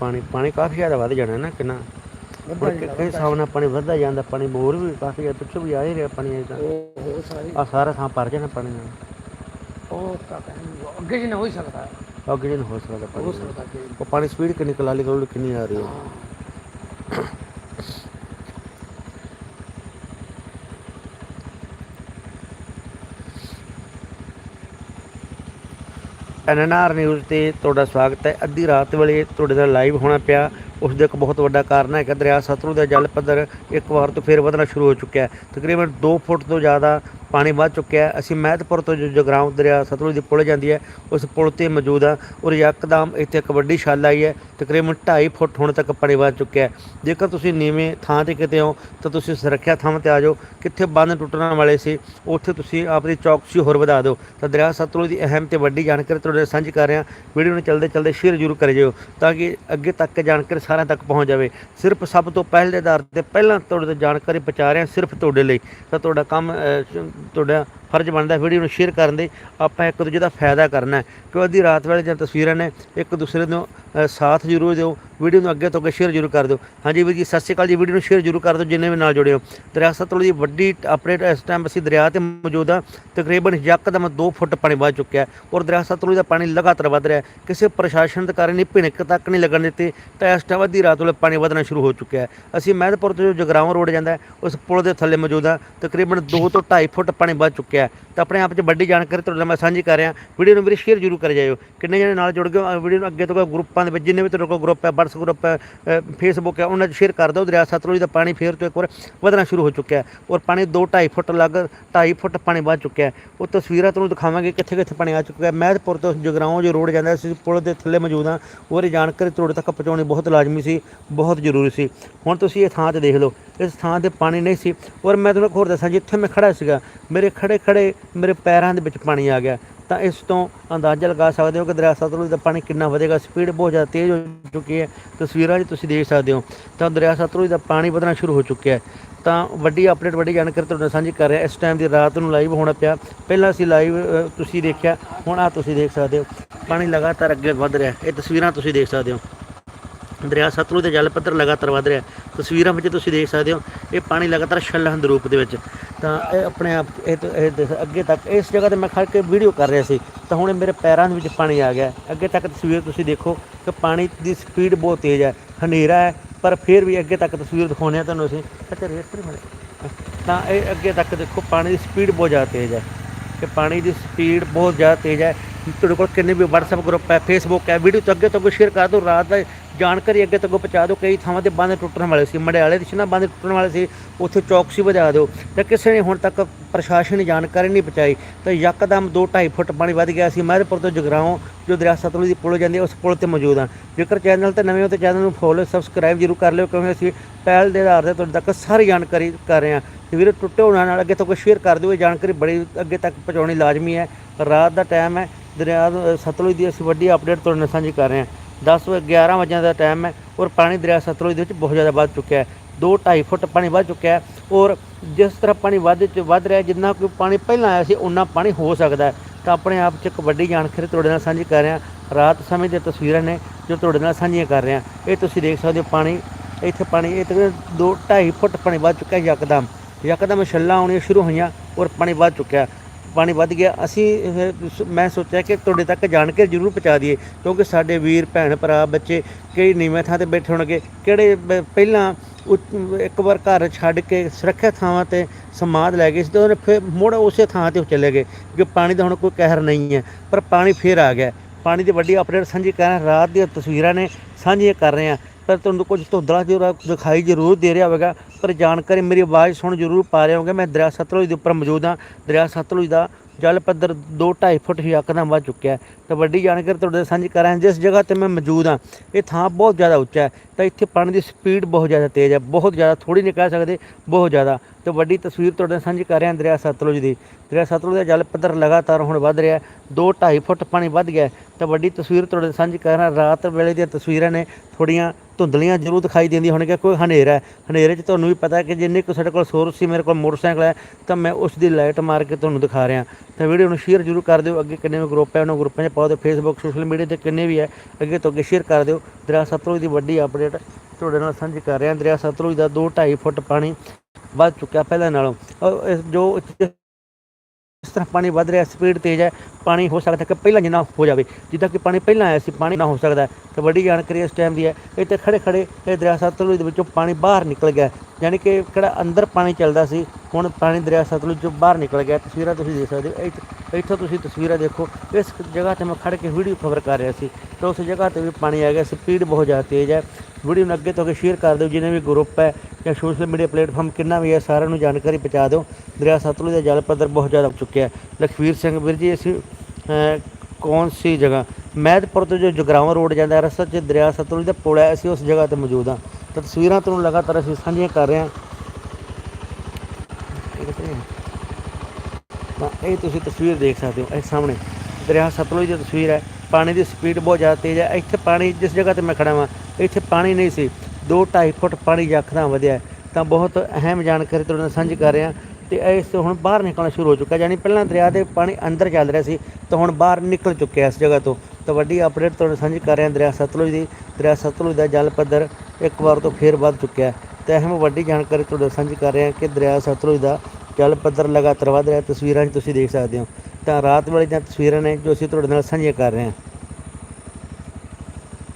ਪਾਣੀ ਪਾਣੀ ਕਾਫੀ ਜ਼ਿਆਦਾ ਵੱਧ ਜਾਣਾ ਨਾ ਕਿੰਨਾ। ਹੁਣ ਕਿ- ਹਿਸਾਬ ਨਾਲ ਪਾਣੀ ਵੱਧਦਾ ਜਾਂਦਾ ਪਾਣੀ ਹੋਰ ਵੀ ਕਾਫੀ ਜ਼ਿਆਦਾ ਪਿੱਛੋਂ ਵੀ ਆ ਹੀ ਰਿਹਾ ਪਾਣੀ ਤਾਂ। ਉਹ ਉਹ ਸਾਰੀ ਆ ਸਾਰਾ ਥਾਂ ਭਰ ਜਾਣਾ ਪਾਣੀ ਨਾਲ। ਉਹ ਤਾਂ ਕਹਿੰਦੇ ਅੱਗੇ ਜੀ ਨਾ ਹੋ ਹੀ ਸਕਦਾ। ਹੈ। ਅੱਗੇ ਜਿਹਾ ਹੋ ਸਕਦਾ ਹੋ ਪਾਣੀ ਨਾਲ। ਸਕਦਾ ਕਿ ਉਹ ਪਾਣੀ ਸਪੀਡ ਕਿੰਨੀ ਕਲਾਲੀ ਕੋਲ ਕਿੰਨੀ ਆ ਰਹੀ ਹੈ। ਐਨਐਨਆਰ ਨਿਊਜ਼ ਤੇ ਤੁਹਾਡਾ ਸਵਾਗਤ ਹੈ। ਅੱਧੀ ਰਾਤ ਵੇਲੇ ਤੁਹਾਡੇ ਨਾਲ ਲਾਈਵ ਹੋਣਾ ਪਿਆ। ਉਸ ਦਾ ਇੱਕ ਬਹੁਤ ਵੱਡਾ ਕਾਰਨ ਹੈ ਕਿ ਦਰਿਆ ਸਤਲੁਜ ਦਾ ਜਲ ਪੱਧਰ ਇੱਕ ਵਾਰ ਤੋਂ ਫਿਰ ਵਧਣਾ ਸ਼ੁਰੂ ਹੋ ਚੁੱਕਿਆ ਹੈ। ਤਕਰੀਬਨ 2 ਫੁੱਟ ਤੋਂ ਜ਼ਿਆਦਾ ਪਾਣੀ ਵੱਧ ਚੁੱਕਿਆ ਅਸੀਂ ਮਹਿਤਪੁਰ ਤੋਂ ਜੋ ਜਗਰਾਉਂ ਦਰਿਆ ਸਤਲੁਜ ਦੀ ਪੁਲ ਜਾਂਦੀ ਹੈ, ਉਸ ਪੁਲ ਤੇ ਮੌਜੂਦ ਹਾਂ ਔਰ ਯਕਦਮ ਇੱਥੇ ਇੱਕ ਵੱਡੀ ਛੱਲ ਆਈ ਹੈ। ਤਕਰੀਬਨ 2.5 ਫੁੱਟ ਹੁਣ ਤੱਕ ਪਾਣੀ ਵੱਧ ਚੁੱਕਿਆ ਹੈ। ਜੇਕਰ ਤੁਸੀਂ ਨੀਵੇਂ ਥਾਂ ਤੇ ਕਿਤੇ ਹੋ, ਤਾਂ ਤੁਸੀਂ ਸੁਰੱਖਿਆ ਥਾਂ ਤੇ ਆ ਜਾਓ। ਕਿੱਥੇ ਬੰਨ ਟੁੱਟਣ ਵਾਲੇ ਸੀ, ਉੱਥੇ ਤੁਸੀਂ ਆਪਣੀ ਚੌਕਸੀ ਹੋਰ ਵਧਾ ਦਿਓ। ਤਾਂ ਦਰਿਆ ਸਤਲੁਜ ਦੀ ਅਹਿਮ ਤੇ ਵੱਡੀ ਜਾਣਕਾਰੀ ਤੁਹਾਡੇ ਨਾਲ ਸਾਂਝੀ ਕਰ ਰਿਹਾ ਵੀਡੀਓ ਨੂੰ ਚਲਦੇ ਚਲਦੇ ਸ਼ੇਅਰ ਜ਼ਰੂਰ ਕਰ ਜਿਓ, ਤਾਂ ਕਿ ਅੱਗੇ ਤੱਕ ਜਾਣਕਾਰੀ ਸਾਰਿਆਂ ਤੱਕ ਪਹੁੰਚ ਜਾਵੇ। ਸਿਰਫ ਸਭ ਤੋਂ ਪਹਿਲੇ ਆਧਾਰ ਤੇ ਪਹਿਲਾਂ ਤੁਹਾਡੇ ਤੋਂ ਜਾਣਕਾਰੀ ਪਹੁੰਚਾ ਰਿਹਾ ਸਿਰਫ ਤੁਹਾਡੇ ਲਈ। ਤਾਂ ਤੁਹਾਡਾ ਕੰਮ ਤੁਹਾਡਾ ਫਰਜ਼ ਬਣਦਾ ਵੀਡੀਓ ਨੂੰ ਸ਼ੇਅਰ ਕਰਨ ਦੇ। ਆਪਾਂ ਇੱਕ ਦੂਜੇ ਦਾ ਫਾਇਦਾ ਕਰਨਾ ਕਿਉਂਕਿ ਅੱਧੀ ਰਾਤ ਵੇਲੇ ਜਾਂ ਤਸਵੀਰਾਂ ਨੇ, ਇੱਕ ਦੂਸਰੇ ਨੂੰ ਸਾਥ ਜ਼ਰੂਰ ਦਿਓ। ਵੀਡੀਓ ਨੂੰ ਅੱਗੇ ਤੋਂ ਅੱਗੇ ਸ਼ੇਅਰ ਜ਼ਰੂਰ ਕਰ ਦਿਓ। ਹਾਂਜੀ ਵੀਰ ਜੀ, ਸਤਿ ਸ਼੍ਰੀ ਅਕਾਲ ਜੀ, ਵੀਡੀਓ ਨੂੰ ਸ਼ੇਅਰ ਜ਼ਰੂਰ ਕਰ ਦਿਓ, ਜਿੰਨੇ ਵੀ ਨਾਲ ਜੁੜੇ ਹੋ। ਦਰਿਆ ਸਤਲੁਜ ਦੀ ਵੱਡੀ ਅਪਡੇਟ ਇਸ ਟਾਈਮ ਅਸੀਂ ਦਰਿਆ ਤੇ ਮੌਜੂਦ ਹਾਂ। ਤਕਰੀਬਨ ਯਕਦਮ 2 ਫੁੱਟ ਪਾਣੀ ਵੱਧ ਚੁੱਕਿਆ ਔਰ ਦਰਿਆ ਸਤਲੁਜ ਦਾ ਪਾਣੀ ਲਗਾਤਾਰ ਵੱਧ ਰਿਹਾ ਕਿਸੇ ਪ੍ਰਸ਼ਾਸਨ ਅਧਿਕਾਰੀ ਨੇ ਭਿਣਕ ਤੱਕ ਨਹੀਂ ਲੱਗਣ ਦਿੱਤੀ, ਤਾਂ ਇਸ ਟਾਈਮ ਅੱਧੀ ਰਾਤ ਵੇਲੇ ਪਾਣੀ ਵਧਣਾ ਸ਼ੁਰੂ ਹੋ ਚੁੱਕਿਆ ਅਸੀਂ ਮਹਿਦਪੁਰ ਤੋਂ ਜੋ ਜਗਰਾਉਂ ਰੋਡ ਜਾਂਦਾ ਉਸ ਪੁਲ ਦੇ ਥੱਲੇ ਮੌਜੂਦ ਹਾਂ। ਤਕਰੀਬਨ 2 ਤੋਂ 2.5 ਫੁੱਟ ਪਾਣੀ ਵੱਧ ਚੁੱਕਿਆ ਤਾਂ ਆਪਣੇ ਆਪ 'ਚ ਵੱਡੀ ਜਾਣਕਾਰੀ ਤੁਹਾਡੇ ਨਾਲ ਮੈਂ ਸਾਂਝੀ ਕਰ ਰਿਹਾ ਵੀਡੀਓ ਨੂੰ ਵੀਰੇ ਸ਼ੇਅਰ ਜ਼ਰੂਰ ਕਰ ਜਾਇਓ। ਕਿੰਨੇ ਜਣੇ ਨਾਲ ਜੁੜ ਗਏ ਵੀਡੀਓ ਨੂੰ ਅੱਗੇ ਤੋਂ ਅੱਗੇ ਗਰੁੱਪਾਂ ਦੇ ਵਿੱਚ, ਜਿੰਨੇ ਵੀ ਤੁਹਾਡੇ ਕੋਲ ਗਰੁੱਪ ਹੈ WhatsApp ਗਰੁੱਪ ਫੇਸਬੁੱਕ ਹੈ ਉਹਨਾਂ 'ਚ ਸ਼ੇਅਰ ਕਰ ਦਿਓ, ਦਰਿਆ ਸਤਲੁਜ ਦਾ ਪਾਣੀ ਫੇਰ ਤੋਂ ਇੱਕ ਵਾਰ ਵਧਣਾ ਸ਼ੁਰੂ ਹੋ ਚੁੱਕਿਆ ਹੈ ਔਰ ਪਾਣੀ 2 2.5 ਫੁੱਟ ਲੱਗ 2.5 ਫੁੱਟ ਪਾਣੀ ਵੱਧ ਚੁੱਕਿਆ ਹੈ। ਉਹ ਤਸਵੀਰਾਂ ਤੁਹਾਨੂੰ ਦਿਖਾਵਾਂਗੇ ਕਿੱਥੇ ਕਿੱਥੇ ਪਾਣੀ ਆ ਚੁੱਕਿਆ ਹੈ। ਮਹਿਦਪੁਰ ਤੋਂ ਜਗਰਾਉਂ ਜੋ ਰੋਡ ਜਾਂਦਾ ਸੀ ਪੁਲ ਦੇ ਥੱਲੇ ਮੌਜੂਦ ਹਾਂ। ਉਹਦੀ ਜਾਣਕਾਰੀ ਤੁਹਾਡੇ ਤੱਕ ਪਹੁੰਚਾਉਣੀ ਬਹੁਤ ਲਾਜ਼ਮੀ ਸੀ, ਬਹੁਤ ਜ਼ਰੂਰੀ ਸੀ। ਹੁਣ ਤੁਸੀਂ ਇਹ ਥਾਂ ਤੇ ਦੇਖ ਲਓ। ਇਸ ਥਾਂ ਤੇ ਪਾਣੀ ਨਹੀਂ ਸੀ। ਔਰ ਮੈਂ ਤੁਹਾਨੂੰ ਇੱਕ ਹੋਰ ਦੱਸਾਂ, ਜਿੱਥੇ ਮੈਂ ਖੜਾ ਸੀਗਾ, ਮੇਰੇ ਖੜੇ ਖੜੇ ਮੇਰੇ ਪੈਰਾਂ ਦੇ ਵਿੱਚ ਪਾਣੀ ਆ ਗਿਆ। ਤਾਂ ਇਸ ਤੋਂ ਅੰਦਾਜ਼ਾ ਲਗਾ ਸਕਦੇ ਹੋ ਕਿ ਦਰਿਆ ਸਤਲੁਜ ਦਾ ਪਾਣੀ ਕਿੰਨਾ ਵਧੇਗਾ। ਸਪੀਡ ਬਹੁਤ ਜ਼ਿਆਦਾ ਤੇਜ਼ ਹੋ ਚੁੱਕੀ ਹੈ। ਤਸਵੀਰਾਂ 'ਚ ਤੁਸੀਂ ਦੇਖ ਸਕਦੇ ਹੋ। ਤਾਂ ਦਰਿਆ ਸਤਲੁਜ ਦਾ ਪਾਣੀ ਵਧਣਾ ਸ਼ੁਰੂ ਹੋ ਚੁੱਕਿਆ ਹੈ। ਤਾਂ ਵੱਡੀ ਅਪਡੇਟ ਵੱਡੀ ਜਾਣਕਾਰੀ ਤੁਹਾਡੇ ਨਾਲ ਸਾਂਝੀ ਕਰ ਰਿਹਾ। ਇਸ ਟਾਈਮ ਦੀ ਰਾਤ ਨੂੰ ਲਾਈਵ ਹੋਣਾ ਪਿਆ। ਪਹਿਲਾਂ ਅਸੀਂ ਲਾਈਵ ਤੁਸੀਂ ਦੇਖਿਆ, ਹੁਣ ਆ ਤੁਸੀਂ ਦੇਖ ਸਕਦੇ ਹੋ। ਪਾਣੀ ਲਗਾਤਾਰ ਅੱਗੇ ਵਧ ਰਿਹਾ ਇਹ ਤਸਵੀਰਾਂ ਤੁਸੀਂ ਦੇਖ ਸਕਦੇ ਹੋ। ਦਰਿਆ ਸਤਲੁਜ ਦੇ ਜਲ ਪੱਧਰ ਲਗਾਤਾਰ ਵਧ ਰਿਹਾ। ਤਸਵੀਰਾਂ ਵਿੱਚ ਤੁਸੀਂ ਦੇਖ ਸਕਦੇ ਹੋ, ਇਹ ਪਾਣੀ ਲਗਾਤਾਰ ਛੱਲਣ ਦੇ ਰੂਪ ਦੇ ਵਿੱਚ। ਤਾਂ ਇਹ ਆਪਣੇ ਆਪ, ਇਹ ਤੋਂ- ਇਹ ਦੇਖ- ਅੱਗੇ ਤੱਕ, ਇਸ ਜਗ੍ਹਾ ਤੇ ਮੈਂ ਖੜ ਕੇ ਵੀਡੀਓ ਕਰ ਰਿਹਾ ਸੀ। ਤਾਂ ਹੁਣ ਇਹ ਮੇਰੇ ਪੈਰਾਂ ਦੇ ਵਿੱਚ ਪਾਣੀ ਆ ਗਿਆ। ਅੱਗੇ ਤੱਕ ਤਸਵੀਰ ਤੁਸੀਂ ਦੇਖੋ ਕਿ ਪਾਣੀ ਦੀ ਸਪੀਡ ਬਹੁਤ ਤੇਜ਼ ਹੈ, ਹਨੇਰਾ ਹੈ, ਪਰ ਫਿਰ ਵੀ ਅੱਗੇ ਤੱਕ ਤਸਵੀਰ ਦਿਖਾਉਂਦੇ ਆ ਤੁਹਾਨੂੰ ਅਸੀਂ। ਅੱਛਾ ਰੇਟ ਨਹੀਂ ਮਿਲੇ ਤਾਂ ਇਹ ਅੱਗੇ ਤੱਕ ਦੇਖੋ, ਪਾਣੀ ਦੀ ਸਪੀਡ ਬਹੁਤ ਜ਼ਿਆਦਾ ਤੇਜ਼ ਹੈ। ਕਿ ਪਾਣੀ ਦੀ ਸਪੀਡ ਬਹੁਤ ਜ਼ਿਆਦਾ ਤੇਜ਼ ਹੈ। ਤੁਹਾਡੇ ਕੋਲ ਕਿੰਨੇ ਵੀ WhatsApp ਗਰੁੱਪ ਹੈ, Facebook ਹੈ, ਵੀਡੀਓ ਤੋਂ ਅੱਗੇ ਤੋਂ ਅੱਗੇ ਸ਼ੇਅਰ ਕਰ ਦਿਓ। ਰਾਤ ਦਾ ਜਾਣਕਾਰੀ ਅੱਗੇ ਤੋਂ ਪਹੁੰਚਾ ਦਿਓ। ਕਈ ਥਾਵਾਂ ਤੇ ਬੰਦ ਟੁੱਟਣ ਵਾਲੇ ਸੀ, ਮੜਿਆਲੇ ਦੇ ਨਾ ਬੰਦ ਟੁੱਟਣ ਵਾਲੇ ਸੀ, ਉੱਥੇ ਚੌਕਸੀ ਵਧਾ ਦਿਓ। ਤਾਂ ਕਿਸੇ ਨੇ ਹੁਣ ਤੱਕ ਪ੍ਰਸ਼ਾਸਨ ਨੇ ਜਾਣਕਾਰੀ ਨਹੀਂ ਪਹੁੰਚਾਈ। ਤਾਂ ਯਕਦਮ 2.5 ਫੁੱਟ ਪਾਣੀ ਵੱਧ ਗਿਆ ਸੀ। ਮਹਿਰਪੁਰ ਤੋਂ ਜਗਰਾਉਂ, ਜੋ ਦਰਿਆ ਸਤਲੁਜ ਦੀ ਪੁਲ ਜਾਂਦੀ ਹੈ, ਉਸ ਪੁਲ ਤੇ ਮੌਜੂਦ ਹਾਂ। ਜੇਕਰ ਚੈਨਲ ਤੇ ਨਵੇਂ ਹੋ ਤਾਂ ਚੈਨਲ ਨੂੰ ਫੋਲੋ ਸਬਸਕ੍ਰਾਈਬ ਜ਼ਰੂਰ ਕਰ ਲਿਓ, ਕਿਉਂਕਿ ਅਸੀਂ ਪਹਿਲ ਦੇ ਆਧਾਰ ਤੇ ਤੁਹਾਡੇ ਤੱਕ ਸਾਰੀ ਜਾਣਕਾਰੀ ਕਰ ਰਹੇ ਹਾਂ। ਤੇ ਵੀਰੇ, ਟੁੱਟੇ ਹੋਣਾ ਨਾਲ ਅੱਗੇ ਤੋਂ ਕੋਈ ਸ਼ੇਅਰ ਕਰ ਦਿਓ। ਇਹ ਜਾਣਕਾਰੀ ਬੜੀ ਅੱਗੇ ਤੱਕ ਪਹੁੰਚਾਉਣੀ ਲਾਜ਼ਮੀ ਹੈ। ਰਾਤ ਦਾ ਟਾਈਮ ਹੈ। ਦਰਿਆ, ਸਤਲੁਜ ਦੀ ਅਸੀਂ ਵੱਡੀ ਅਪਡੇਟ ਤੁਹਾਡੇ ਨਾਲ ਸਾਂਝੀ ਕਰ ਰਹੇ ਹਾਂ। 10 ਵਜੇ 11 ਵਜੇ ਦਾ ਟਾਈਮ ਹੈ ਔਰ ਪਾਣੀ ਦਰਿਆ ਸਤਲੁਜ ਦੇ ਵਿੱਚ ਬਹੁਤ ਜ਼ਿਆਦਾ ਵੱਧ ਚੁੱਕਿਆ ਹੈ। 2 2.5 ਫੁੱਟ ਪਾਣੀ ਵੱਧ ਚੁੱਕਿਆ ਹੈ ਔਰ ਜਿਸ ਤਰ੍ਹਾਂ ਪਾਣੀ ਵੱਧ ਚ ਵੱਧ ਰਿਹਾ ਜਿੰਨਾ ਕੋਈ ਪਾਣੀ ਪਹਿਲਾਂ ਆਇਆ ਸੀ ਉਨਾ ਪਾਣੀ ਹੋ ਸਕਦਾ ਹੈ। ਤਾਂ ਆਪਣੇ ਆਪ 'ਚ ਇੱਕ ਵੱਡੀ ਜਾਣਕਾਰੀ ਤੁਹਾਡੇ ਨਾਲ ਸਾਂਝੀ ਕਰ ਰਿਹਾ ਰਾਤ ਸਮੇਂ ਦੀਆਂ ਤਸਵੀਰਾਂ ਨੇ ਜੋ ਤੁਹਾਡੇ ਨਾਲ ਸਾਂਝੀਆਂ ਕਰ ਰਿਹਾ ਇਹ ਤੁਸੀਂ ਦੇਖ ਸਕਦੇ ਹੋ ਪਾਣੀ, ਇੱਥੇ ਪਾਣੀ, ਇਹ ਤਕਰੀਬਨ 2 2.5 ਫੁੱਟ ਪਾਣੀ ਵੱਧ ਚੁੱਕਿਆ ਯਕਦਮ। ਯਕਦਮ ਛੱਲਾਂ ਆਉਣੀਆਂ ਸ਼ੁਰੂ ਹੋਈਆਂ ਔਰ ਪਾਣੀ ਵੱਧ ਚੁੱਕਿਆ ਪਾਣੀ ਵੱਧ ਗਿਆ। ਅਸੀਂ ਇਹ ਮੈਂ ਸੋਚਿਆ ਕਿ ਤੁਹਾਡੇ ਤੱਕ ਜਾਣ ਕੇ ਜ਼ਰੂਰ ਪਹੁੰਚਾ ਦਈਏ, ਕਿਉਂਕਿ ਸਾਡੇ ਵੀਰ, ਭੈਣ, ਭਰਾ, ਬੱਚੇ ਕਈ ਨੀਵੇਂ ਥਾਂ ਤੇ ਬੈਠੇ ਹੋਣਗੇ। ਕਿਹੜੇ ਪਹਿਲਾਂ ਉ- ਇੱਕ ਵਾਰ ਘਰ ਛੱਡ ਕੇ ਸੁਰੱਖਿਅਤ ਥਾਵਾਂ ਤੇ ਸਮਾਧ ਲੈ ਗਏ ਸੀ ਤੇ ਉਹਨੇ ਫਿਰ ਮੁੜ ਉਸੇ ਥਾਂ ਤੇ ਉਹ ਚਲੇ ਗਏ ਕਿ ਪਾਣੀ ਦਾ ਹੁਣ ਕੋਈ ਕਹਿਰ ਨਹੀਂ ਹੈ। ਪਰ ਪਾਣੀ ਫੇਰ ਆ ਗਿਆ। ਪਾਣੀ ਦੀ ਵੱਡੀ ਅਪਡੇਟ ਸਾਂਝੀ ਕਰ ਰਹੇ ਰਾਤ ਦੀਆਂ ਤਸਵੀਰਾਂ ਨੇ ਸਾਂਝੀਆਂ ਕਰ ਰਹੇ ਹਾਂ। ਪਰ ਤੁਹਾਨੂੰ ਕੁਝ ਧੁੰਦਲਾ ਜਿਹੜਾ ਦਿਖਾਈ ਜ਼ਰੂਰ ਦੇ ਰਿਹਾ ਹੋਵੇਗਾ, ਪਰ ਜਾਣਕਾਰੀ ਮੇਰੀ ਆਵਾਜ਼ ਸੁਣ ਜ਼ਰੂਰ ਪਾ ਰਹੇ ਹੋਗੇ ਮੈਂ ਦਰਿਆ ਸਤਲੁਜ ਦੇ ਉੱਪਰ ਮੌਜੂਦ ਹਾਂ। ਦਰਿਆ ਸਤਲੁਜ ਦਾ ਜਲ ਪੱਧਰ 2.5 ਫੁੱਟ ਹੀ ਯਕਦਮ ਵੱਧ ਚੁੱਕਿਆ ਹੈ। ਤਾਂ ਵੱਡੀ ਜਾਣਕਾਰੀ ਤੁਹਾਡੇ ਸਾਂਝੀ ਕਰ ਰਿਹਾ ਜਿਸ ਜਗ੍ਹਾ ਤੇ ਮੈਂ ਮੌਜੂਦ ਹਾਂ, ਇਹ ਥਾਂ ਬਹੁਤ ਜ਼ਿਆਦਾ ਉੱਚਾ ਹੈ। ਤਾਂ ਇੱਥੇ ਪਾਣੀ ਦੀ ਸਪੀਡ ਬਹੁਤ ਜ਼ਿਆਦਾ ਤੇਜ਼ ਹੈ। ਬਹੁਤ ਜ਼ਿਆਦਾ ਥੋੜੀ ਨਹੀਂ ਕਹਿ ਸਕਦੇ, ਬਹੁਤ ਜ਼ਿਆਦਾ। ਤੇ ਵੱਡੀ ਤਸਵੀਰ ਤੁਹਾਡੇ ਨਾਲ ਸਾਂਝੀ ਕਰ ਰਿਹਾ ਦਰਿਆ ਸਤਲੁਜ ਦੀ। ਦਰਿਆ ਸਤਲੁਜ ਦਾ ਜਲ ਪੱਧਰ ਲਗਾਤਾਰ ਹੁਣ ਵੱਧ ਰਿਹਾ ਹੈ। 2.5 ਫੁੱਟ ਪਾਣੀ ਵੱਧ ਗਿਆ ਤਾਂ ਵੱਡੀ ਤਸਵੀਰ ਤੁਹਾਡੇ ਨਾਲ ਸਾਂਝੀ ਕਰ ਰਿਹਾ ਰਾਤ ਵੇਲੇ ਦੀਆਂ ਤਸਵੀਰਾਂ ਨੇ ਥੋੜੀਆਂ ਧੁੰਦਲੀਆਂ ਜ਼ਰੂਰ ਦਿਖਾਈ ਦਿੰਦੀਆਂ ਹੋਣਗੀਆਂ, ਕੋਈ ਹਨੇਰਾ ਹੈ। ਹਨੇਰੇ 'ਚ ਤੁਹਾਨੂੰ ਵੀ ਪਤਾ ਕਿ ਜਿੰਨੇ ਕੁ ਸਾਡੇ ਕੋਲ ਸੋਰਸ ਸੀ, ਮੇਰੇ ਕੋਲ ਮੋਟਰਸਾਈਕਲ ਹੈ, ਤਾਂ ਮੈਂ ਉਸ ਦੀ ਲਾਈਟ ਮਾਰ ਕੇ ਤੁਹਾਨੂੰ ਦਿਖਾ ਰਿਹਾ ਤਾਂ ਵੀਡੀਓ ਨੂੰ ਸ਼ੇਅਰ ਜ਼ਰੂਰ ਕਰ ਦਿਓ। ਅੱਗੇ ਕਿੰਨੇ ਵੀ ਗਰੁੱਪ ਹੈ, ਉਹਨਾਂ ਗਰੁੱਪਾਂ 'ਚ ਪਾਓ ਤੇ ਫੇਸਬੁੱਕ ਸੋਸ਼ਲ ਮੀਡੀਆ ਤੇ ਕਿੰਨੇ ਵੀ ਹੈ, ਅੱਗੇ ਤੋਂ ਅੱਗੇ ਸ਼ੇਅਰ ਕਰ ਦਿਓ। ਦਰਿਆ ਸਤਲੁਜ ਦੀ ਵੱਡੀ ਅਪਡੇਟ ਤੁਹਾਡੇ ਨਾਲ ਸਾਂਝੀ ਕਰ ਰਿਹਾ ਦਰਿਆ ਸਤਲੁਜ ਦਾ 2.5 ਫੁੱਟ ਪਾਣੀ ਵੱਧ ਚੁੱਕਿਆ ਪਹਿਲਾਂ ਨਾਲੋਂ। ਔਰ ਇਸ ਜੋ ਇਸ ਤਰ੍ਹਾਂ ਪਾਣੀ ਵੱਧ ਰਿਹਾ ਸਪੀਡ ਤੇਜ਼ ਹੈ, ਪਾਣੀ ਹੋ ਸਕਦਾ ਕਿ ਪਹਿਲਾਂ ਜਿੰਨਾ ਹੋ ਜਾਵੇ। ਜਿੱਦਾਂ ਕਿ ਪਾਣੀ ਪਹਿਲਾਂ ਆਇਆ ਸੀ, ਪਾਣੀ ਨਾ ਹੋ ਸਕਦਾ। ਹੈ। ਤਾਂ ਵੱਡੀ ਜਾਣਕਾਰੀ ਇਸ ਟਾਈਮ ਦੀ ਹੈ ਇੱਥੇ ਖੜੇ ਖੜੇ ਇਹ ਦਰਿਆ ਸਤਲੁਜ ਦੇ ਵਿੱਚੋਂ ਪਾਣੀ ਬਾਹਰ ਨਿਕਲ ਗਿਆ। ਯਾਨੀ ਕਿ ਕਿਹੜਾ ਅੰਦਰ ਪਾਣੀ ਚੱਲਦਾ ਸੀ, ਹੁਣ ਪਾਣੀ ਦਰਿਆ ਸਤਲੁਜ ਚੋਂ ਬਾਹਰ ਨਿਕਲ ਗਿਆ। ਤਸਵੀਰਾਂ ਤੁਸੀਂ ਦੇਖ ਸਕਦੇ ਹੋ, ਇੱਥ- ਇੱਥੋਂ ਤੁਸੀਂ ਤਸਵੀਰਾਂ ਦੇਖੋ। ਇਸ ਜਗ੍ਹਾ ਤੇ ਮੈਂ ਖੜ ਕੇ ਵੀਡੀਓ ਕਵਰ ਕਰ ਰਿਹਾ ਸੀ। ਤਾਂ ਉਸ ਜਗ੍ਹਾ ਤੇ ਵੀ ਪਾਣੀ ਆ ਗਿਆ ਸਪੀਡ ਬਹੁਤ ਜ਼ਿਆਦਾ ਤੇਜ਼ ਹੈ। ਵੀਡੀਓ ਨੂੰ ਅੱਗੇ ਤੋਂ ਅੱਗੇ ਸ਼ੇਅਰ ਕਰ ਦਿਓ, ਜਿੰਨੇ ਵੀ ਗਰੁੱਪ ਹੈ ਜਾਂ ਸੋਸ਼ਲ ਮੀਡੀਆ ਪਲੇਟਫਾਰਮ ਕਿੰਨਾ ਵੀ ਹੈ, ਸਾਰਿਆਂ ਨੂੰ ਜਾਣਕਾਰੀ ਪਹੁੰਚਾ ਦਿਓ। ਦਰਿਆ ਸਤਲੁਜ ਦਾ ਜਲ ਪੱਧਰ ਬਹੁਤ ਜ਼ਿਆਦਾ ਉੱਠ ਚੁੱਕਿਆ ਹੈ। ਲਖਵੀਰ ਸਿੰਘ, ਵੀਰ ਜੀ, ਅਸੀਂ ਕੌਣ ਸੀ ਜਗ੍ਹਾ? ਮਹਿਦਪੁਰ ਤੋਂ ਜੋ ਜਗਰਾਵਾਂ ਰੋਡ ਜਾਂਦਾ ਹੈ, ਰਸਤੇ 'ਚ ਦਰਿਆ ਸਤਲੁਜ ਦਾ ਪੁਲ ਹੈ, ਅਸੀਂ ਉਸ ਜਗ੍ਹਾ ਤੇ ਮੌਜੂਦ ਹਾਂ। ਤਾਂ ਤਸਵੀਰਾਂ ਤੁਹਾਨੂੰ ਲਗਾਤਾਰ ਅਸੀਂ ਸਾਂਝੀਆਂ ਕਰ ਰਹੇ ਹਾਂ। ਇਹ ਤਾਂ ਇਹ ਤੁਸੀਂ ਤਸਵੀਰ ਦੇਖ ਸਕਦੇ ਹੋ, ਇਹ ਸਾਹਮਣੇ। ਦਰਿਆ ਸਤਲੁਜ ਦੀ ਤਸਵੀਰ ਹੈ, ਪਾਣੀ ਦੀ ਸਪੀਡ ਬਹੁਤ ਜ਼ਿਆਦਾ ਤੇਜ਼ ਹੈ। ਇੱਥੇ ਪਾਣੀ, ਜਿਸ ਜਗ੍ਹਾ ਤੇ ਮੈਂ ਖੜਾ ਹਾਂ ਇੱਥੇ ਪਾਣੀ ਨਹੀਂ ਸੀ। 2.5 ਫੁੱਟ ਪਾਣੀ ਯਕਦਮ ਵਧਿਆ। ਤਾਂ ਬਹੁਤ ਅਹਿਮ ਜਾਣਕਾਰੀ ਤੁਹਾਡੇ ਨਾਲ ਸਾਂਝੀ ਕਰ ਰਿਹਾ। ਤੇ ਇਸ ਤੋਂ ਹੁਣ ਬਾਹਰ ਨਿਕਲਣਾ ਸ਼ੁਰੂ ਹੋ ਚੁੱਕਾ। ਯਾਨੀ ਪਹਿਲਾਂ ਦਰਿਆ ਦੇ ਪਾਣੀ ਅੰਦਰ ਚੱਲ ਰਿਹਾ ਸੀ, ਤਾਂ ਹੁਣ ਬਾਹਰ ਨਿਕਲ ਚੁੱਕਿਆ ਇਸ ਜਗ੍ਹਾ ਤੋਂ। ਤਾਂ ਵੱਡੀ ਅਪਡੇਟ ਤੁਹਾਡੇ ਨਾਲ ਸਾਂਝੀ ਕਰ ਰਿਹਾ ਦਰਿਆ ਸਤਲੁਜ ਦੀ। ਦਰਿਆ ਸਤਲੁਜ ਦਾ ਜਲ ਪੱਧਰ ਇੱਕ ਵਾਰ ਤੋਂ ਫੇਰ ਵੱਧ ਚੁੱਕਿਆ ਹੈ। ਤੇ ਅਹਿਮ ਵੱਡੀ ਜਾਣਕਾਰੀ ਤੁਹਾਡੇ ਨਾਲ ਸਾਂਝੀ ਕਰ ਰਿਹਾ ਕਿ ਦਰਿਆ ਸਤਲੁਜ ਦਾ ਜਲ ਪੱਧਰ ਲਗਾਤਾਰ ਵਧ ਰਿਹਾ ਤਸਵੀਰਾਂ 'ਚ ਤੁਸੀਂ ਦੇਖ ਸਕਦੇ ਹੋ। ਤਾਂ ਰਾਤ ਵੇਲੇ ਦੀਆਂ ਤਸਵੀਰਾਂ ਨੇ ਜੋ ਅਸੀਂ ਤੁਹਾਡੇ ਨਾਲ ਸਾਂਝੀਆਂ ਕਰ ਰਹੇ ਹਾਂ।